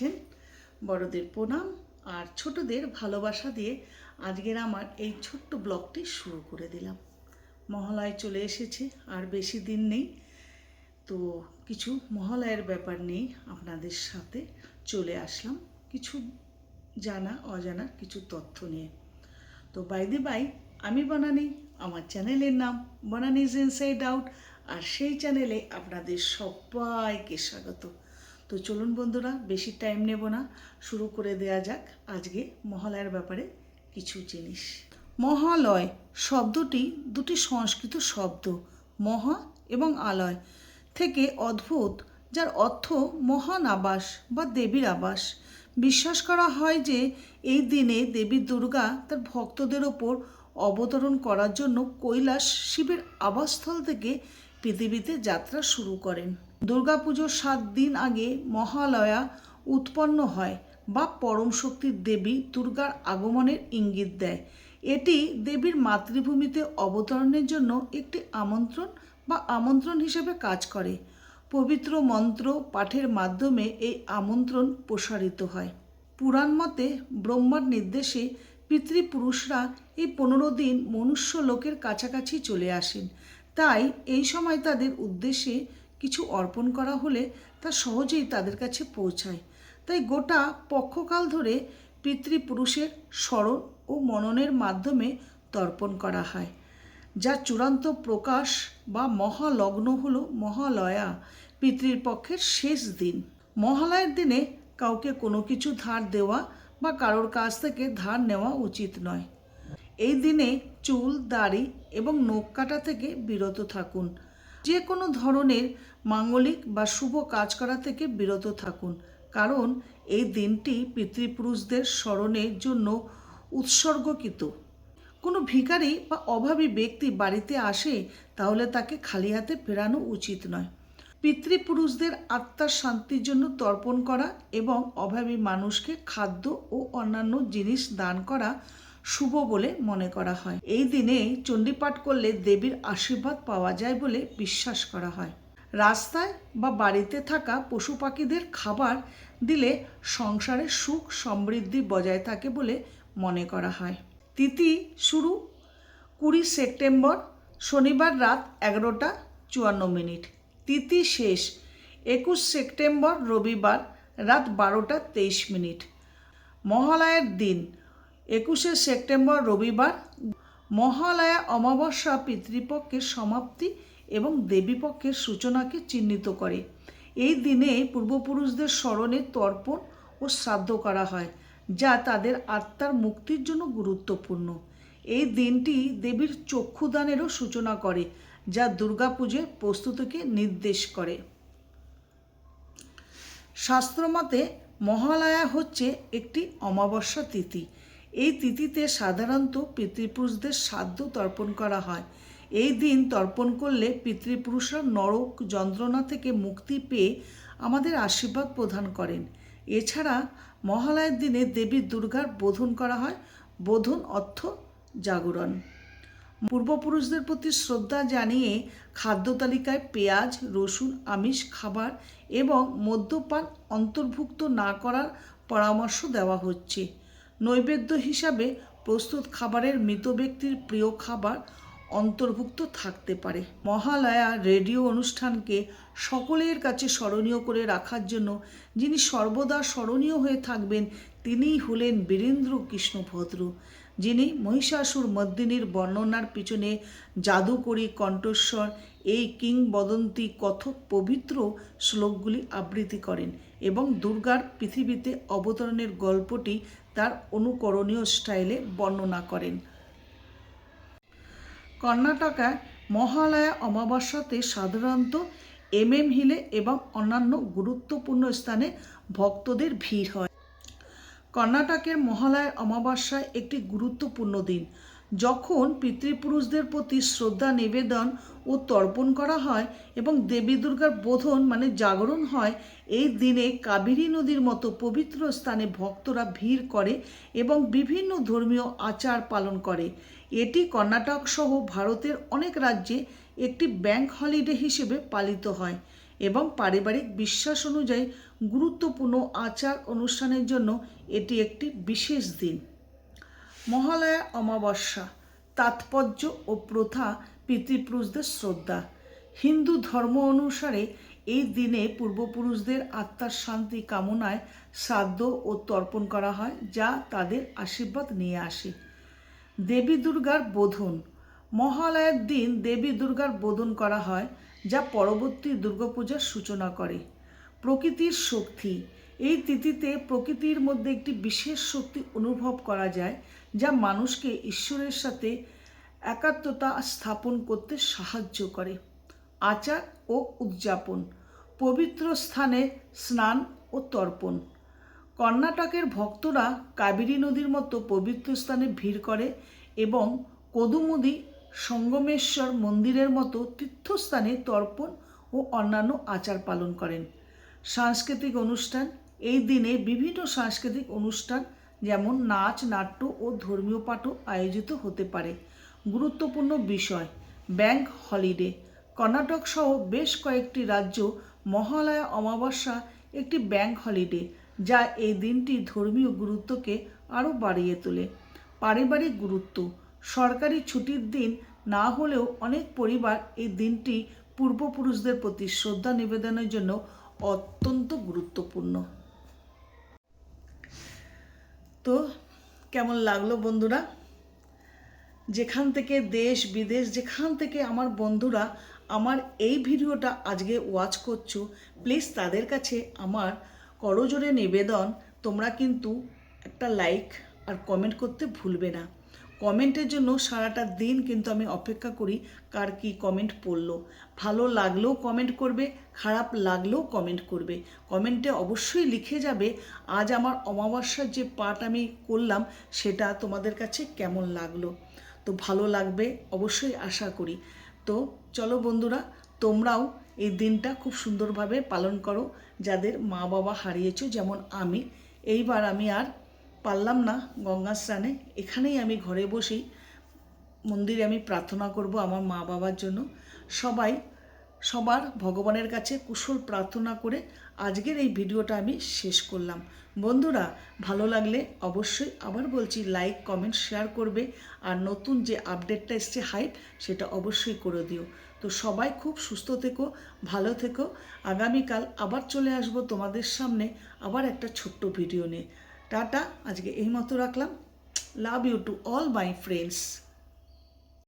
আছেন বড়দের প্রণাম আর ছোটদের ভালোবাসা দিয়ে আজকের আমার এই ছোট্ট ব্লগটি শুরু করে দিলাম। মহালয় চলে এসেছে, আর বেশি দিন নেই, তো কিছু মহালয়ের ব্যাপার নিয়ে আপনাদের সাথে চলে আসলাম কিছু জানা, অজানা কিছু তথ্য নিয়ে। তো বাই দি বাই আমি বানানি, আমার চ্যানেলের নাম বানানিজ ইনসাইড আউট আর সেই চ্যানেলে আপনাদের সবাইকে স্বাগত। তো চলুন বন্ধুরা, বেশি টাইম নেব না। শুরু করে দেয়া যাক আজকে মহালয়ার ব্যাপারে কিছু জিনিস। মহালয় শব্দটি দুটি সংস্কৃত শব্দ, মহা এবং আলয়, থেকে অদ্ভুত, যার অর্থ মহান আবাস বা দেবীর আবাস। বিশ্বাস করা হয় যে, এই দিনে দেবী দুর্গা তার ভক্তদের ওপর অবতরণ করার জন্য কৈলাস শিবের আবাসস্থল থেকে পৃথিবীতে যাত্রা শুরু করেন। দুর্গাপুজোর সাত দিন আগে মহালয়া উৎপন্ন হয় বা পরম শক্তির দেবী দুর্গার আগমনের ইঙ্গিত দেয়। এটি দেবীর মাতৃভূমিতে অবতরণের জন্য একটি আমন্ত্রণ বা আমন্ত্রণ হিসেবে কাজ করে। পবিত্র মন্ত্র পাঠের মাধ্যমে এই আমন্ত্রণ প্রসারিত হয়। পুরাণ মতে ব্রহ্মার নির্দেশে পিতৃপুরুষরা এই পনেরো দিন মনুষ্য লোকের কাছাকাছি চলে আসেন। তাই এই সময় তাদের উদ্দেশ্যে কিছু অর্পণ করা হলে তা সহজেই তাদের কাছে পৌঁছায়। তাই গোটা পক্ষকাল ধরে পিতৃপুরুষের স্মরণ ও মননের মাধ্যমে তর্পণ করা হয়। যার চূড়ান্ত প্রকাশ বা মহালগ্ন হল মহালয়া, পিতৃর পক্ষের শেষ দিন। মহালয়ের দিনে কাউকে কোনো কিছু ধার দেওয়া বা কারোর কাছ থেকে ধার নেওয়া উচিত নয়। এই দিনে চুল, দাড়ি এবং নখ কাটা থেকে বিরত থাকুন। যে কোনো ধরনের মাঙ্গলিক বা শুভ কাজ করা থেকে বিরত থাকুন। কারণ এই দিনটি পিতৃপুরুষদের স্মরণের জন্য উৎসর্গকৃত। কোনো ভিখারি বা অভাবী ব্যক্তি বাড়িতে আসে তাহলে তাকে খালি হাতে ফেরানো উচিত নয়। পিতৃপুরুষদের আত্মার শান্তির জন্য তর্পণ করা এবং অভাবী মানুষকে খাদ্য ও অন্যান্য জিনিস দান করা শুভ বলে মনে করা হয়। এই দিনে চণ্ডীপাঠ করলে দেবীর আশীর্বাদ পাওয়া যায় বলে বিশ্বাস করা হয়। রাস্তায় বা বাড়িতে থাকা পশু পাখিদের খাবার দিলে সংসারে সুখ সমৃদ্ধি বজায় থাকে বলে মনে করা হয়। তিথি শুরু কুড়ি সেপ্টেম্বর, শনিবার রাত এগারোটা চুয়ান্ন মিনিট। তিথি শেষ একুশ সেপ্টেম্বর, রবিবার রাত বারোটা তেইশ মিনিট। মহালয়ের দিন একুশে সেপ্টেম্বর রবিবার মহালয়া অমাবস্যা পিতৃপক্ষের সমাপ্তি এবং দেবীপক্ষের সূচনাকে চিহ্নিত করে। এই দিনে পূর্বপুরুষদের স্মরণে তর্পণ ও শ্রাদ্ধ করা হয়, যা তাদের আত্মার মুক্তির জন্য গুরুত্বপূর্ণ। এই দিনটি দেবীর চক্ষুদানেরও সূচনা করে, যা দুর্গাপুজোর প্রস্তুতিকে নির্দেশ করে। শাস্ত্রমতে মহালয়া হচ্ছে একটি অমাবস্যা তিথি এই তিথিতে সাধারণত পিতৃপুরুষদের শ্রাদ্ধ তর্পণ করা হয়। এই দিন তর্পণ করলে পিতৃপুরুষরা নরক যন্ত্রণা থেকে মুক্তি পেয়ে আমাদের আশীর্বাদ প্রদান করেন। এছাড়া মহালয়ের দিনে দেবী দুর্গার বোধন করা হয়। বোধন অর্থ জাগরণ। পূর্বপুরুষদের প্রতি শ্রদ্ধা জানিয়ে খাদ্য তালিকায় পেঁয়াজ, রসুন, আমিষ, খাবার এবং মদ্যপান অন্তর্ভুক্ত না করার পরামর্শ দেওয়া হচ্ছে। নৈবেদ্য হিসাবে প্রস্তুত খাবারের মৃত ব্যক্তির প্রিয় খাবার অন্তর্ভুক্ত থাকতে পারে। মহালয়া রেডিও অনুষ্ঠানকে সকলের কাছে স্মরণীয় করে রাখার জন্য যিনি সর্বদা স্মরণীয় হয়ে থাকবেন, তিনিই হলেন বীরেন্দ্র কৃষ্ণ ভদ্র, যিনি মহিষাসুর মদ্দিনীর বর্ণনার পিছনে জাদুকরী কণ্ঠস্বর, এই কিংবদন্তি কথক পবিত্র শ্লোকগুলি আবৃত্তি করেন এবং দুর্গার পৃথিবীতে অবতরণের গল্পটি তার অনুকরণীয় স্টাইলে বর্ণনা করেন। কর্ণাটকায় মহালয়া অমাবস্যাতে সাধারণত এম এম হিলে এবং অন্যান্য গুরুত্বপূর্ণ স্থানে ভক্তদের ভিড় হয়। কর্ণাটকের মহালয়া অমাবস্যায় একটি গুরুত্বপূর্ণ দিন। যখন পিতৃপুরুষদের প্রতি শ্রদ্ধা, নিবেদন ও তর্পণ করা হয় এবং দেবী দুর্গার বোধন মানে জাগরণ হয়, এই দিনে কাবেরী নদীর মতো পবিত্র স্থানে ভক্তরা ভিড় করে এবং বিভিন্ন ধর্মীয় আচার পালন করে। এটি কর্ণাটক সহ ভারতের অনেক রাজ্যে একটি ব্যাংক হলিডে হিসেবে পালিত হয় এবং পারিবারিক বিশ্বাস অনুযায়ী গুরুত্বপূর্ণ আচার অনুষ্ঠানের জন্য এটি একটি বিশেষ দিন। মহালয়া অমাবস্যা, তাৎপর্য ও প্রথা পিতৃপুরুষদের শ্রদ্ধা। হিন্দু ধর্ম অনুসারে এই দিনে পূর্বপুরুষদের আত্মার শান্তি কামনায় শ্রাদ্ধ ও তর্পণ করা হয়, যা তাদের আশীর্বাদ নিয়ে আসে। দেবী দুর্গার বোধন। মহালয়ার দিন দেবী দুর্গার বোধন করা হয়, যা পরবর্তী দুর্গাপূজার সূচনা করে। প্রকৃতির শক্তি। এই তিথিতে প্রকৃতির মধ্যে একটি বিশেষ শক্তি অনুভব করা যায়, যা মানুষকে ঈশ্বরের সাথে একাত্মতা স্থাপন করতে সাহায্য করে। আচার ও উদযাপন, পবিত্র স্থানে স্নান ও তর্পণ। কর্ণাটকের ভক্তরা কাবেরী নদীর মতো পবিত্র স্থানে ভিড় করে এবং কদুমুদি সঙ্গমেশ্বর মন্দিরের মতো তীর্থস্থানে তর্পণ ও অন্যান্য আচার পালন করেন। সাংস্কৃতিক অনুষ্ঠান এই দিনে বিভিন্ন সাংস্কৃতিক অনুষ্ঠান যেমন নাচ, নাট্য ও ধর্মীয় পাঠও আয়োজিত হতে পারে। গুরুত্বপূর্ণ বিষয়, ব্যাংক হলিডে। কর্ণাটক সহ বেশ কয়েকটি রাজ্য মহালয়া অমাবস্যা একটি ব্যাংক হলিডে, যা এই দিনটি ধর্মীয় গুরুত্বকে আরও বাড়িয়ে তোলে। পারিবারিক গুরুত্ব, সরকারি ছুটির দিন না হলেও অনেক পরিবার এই দিনটি পূর্বপুরুষদের প্রতি শ্রদ্ধা নিবেদনের জন্য অত্যন্ত গুরুত্বপূর্ণ। তো কেমন লাগল বন্ধুরা? যেখান থেকে দেশ, বিদেশ, যেখান থেকে আমার বন্ধুরা আমার এই ভিডিওটা আজকে ওয়াচ করছ প্লিজ তাদের কাছে আমার করজোরে নিবেদন। তোমরা কিন্তু একটা লাইক আর কমেন্ট করতে ভুলবে না। কমেন্টের জন্য সারাটা দিন কিন্তু আমি অপেক্ষা করি কার কি কমেন্ট পড়ল। ভালো লাগলেও কমেন্ট করবে, খারাপ লাগলেও কমেন্ট করবে। কমেন্টে অবশ্যই লিখে যাবে, আজ আমার অমাবস্যার যে পাঠ আমি করলাম সেটা তোমাদের কাছে কেমন লাগল। তো ভালো লাগবে, অবশ্যই আশা করি। তো চলো বন্ধুরা, তোমরাও এই দিনটা খুব সুন্দরভাবে পালন করো, যাদের মা বাবা হারিয়েছো, যেমন আমি। এইবার আমি আর পারলাম না গঙ্গা স্নানে। এখানেই আমি ঘরে বসেই মন্দিরে আমি প্রার্থনা করব আমার মা বাবার জন্য। সবাই, সবার ভগবানের কাছে কুশল প্রার্থনা করে আজকের এই ভিডিওটা আমি শেষ করলাম। বন্ধুরা, ভালো লাগলে অবশ্যই আবার বলছি লাইক, কমেন্ট, শেয়ার করবে আর নতুন যে আপডেটটা এসছে হাইট সেটা অবশ্যই করে দিও। তো সবাই খুব সুস্থ থেকো, ভালো থেকো। আগামীকাল আবার চলে আসব তোমাদের সামনে আবার একটা ছোট্ট ভিডিও নিয়ে। টাটা আজকে এই মতো রাখলাম। Love you to all my friends